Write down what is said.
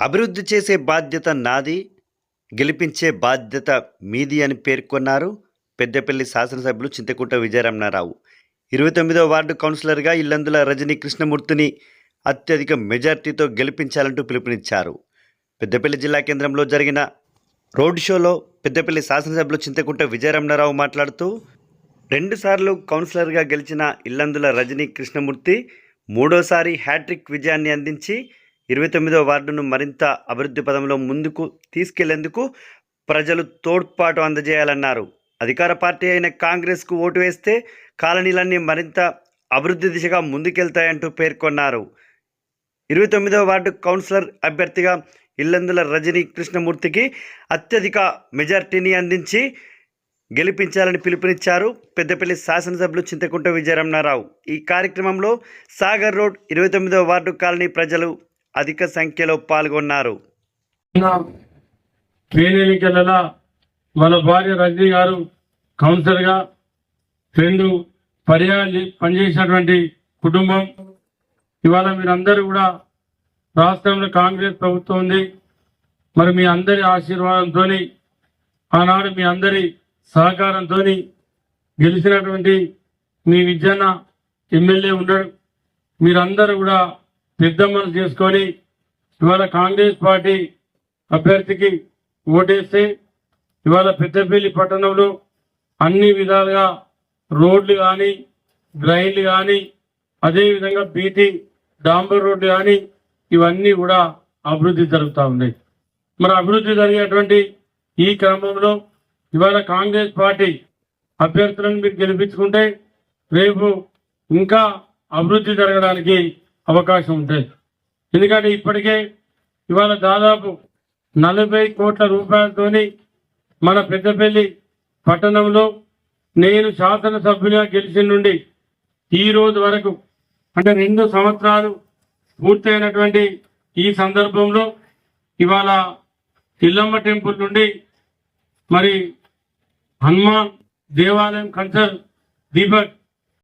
అభివృద్ధి చేసే బాధ్యత నాది గెలిపించే బాధ్యత మీది అని పేర్కొన్నారు పెద్దపల్లి శాసనసభ్యులు చింతకుంట విజయరమణారావు. ఇరవై తొమ్మిదో వార్డు కౌన్సిలర్గా ఇల్లందుల రజనీ కృష్ణమూర్తిని అత్యధిక మెజార్టీతో గెలిపించాలంటూ పిలుపునిచ్చారు. పెద్దపల్లి జిల్లా కేంద్రంలో జరిగిన రోడ్ షోలో పెద్దపల్లి శాసనసభ్యులు చింతకుంట విజయరమణారావు మాట్లాడుతూ రెండుసార్లు కౌన్సిలర్గా గెలిచిన ఇల్లందుల రజనీ కృష్ణమూర్తి మూడోసారి హ్యాట్రిక్ విజయాన్ని అందించి ఇరవై తొమ్మిదో వార్డును మరింత అభివృద్ధి పదంలో ముందుకు తీసుకెళ్ళేందుకు ప్రజలు తోడ్పాటు అందజేయాలన్నారు. అధికార పార్టీ అయిన కాంగ్రెస్కు ఓటు వేస్తే కాలనీలన్నీ మరింత అభివృద్ధి దిశగా ముందుకెళ్తాయంటూ పేర్కొన్నారు. ఇరవై తొమ్మిదవ వార్డు కౌన్సిలర్ అభ్యర్థిగా ఇల్లందుల రజనీ కృష్ణమూర్తికి అత్యధిక మెజార్టీని అందించి గెలిపించాలని పిలుపునిచ్చారు పెద్దపల్లి శాసనసభ్యులు చింతకుంట విజయరమణారావు. ఈ కార్యక్రమంలో సాగర్ రోడ్ ఇరవై తొమ్మిదవ వార్డు కాలనీ ప్రజలు అధిక సంఖ్యలో పాల్గొన్నారు. ట్రైన్ వాళ్ళ భార్య రజనీ గారు కౌన్సిలర్గా రెండు పర్యాలు పనిచేసినటువంటి కుటుంబం. ఇవాళ మీరందరూ కూడా రాష్ట్రంలో కాంగ్రెస్ ప్రభుత్వం ఉంది. మరి మీ అందరి ఆశీర్వాదంతో ఆనాడు మీ అందరి సహకారంతో గెలిచినటువంటి మీ విద్యన్న ఎమ్మెల్యే ఉన్నాడు మీరందరూ కూడా సిద్ధమ్మను చేసుకొని ఇవాళ కాంగ్రెస్ పార్టీ అభ్యర్థికి ఓటేస్తే ఇవాళ పెద్దపల్లి పట్టణంలో అన్ని విధాలుగా రోడ్లు కానీ డ్రైన్లు కానీ అదేవిధంగా బీటీ డాంబర్ రోడ్లు కానీ ఇవన్నీ కూడా అభివృద్ధి జరుగుతూ ఉన్నాయి. మరి అభివృద్ధి జరిగేటువంటి ఈ క్రమంలో ఇవాళ కాంగ్రెస్ పార్టీ అభ్యర్థులను మీరు గెలిపించుకుంటే రేపు ఇంకా అభివృద్ధి జరగడానికి అవకాశం ఉంటుంది ఎందుకంటే ఇప్పటికే ఇవాళ దాదాపు నలభై కోట్ల రూపాయలతోని మన పెద్దపల్లి పట్టణంలో నేను శాసనసభ్యునిగా గెలిచిన నుండి ఈ రోజు వరకు అంటే రెండు సంవత్సరాలు పూర్తయినటువంటి ఈ సందర్భంలో ఇవాళ ఇల్లమ్మ టెంపుల్ నుండి మరి హనుమాన్ దేవాలయం కన్సర్ దీపక్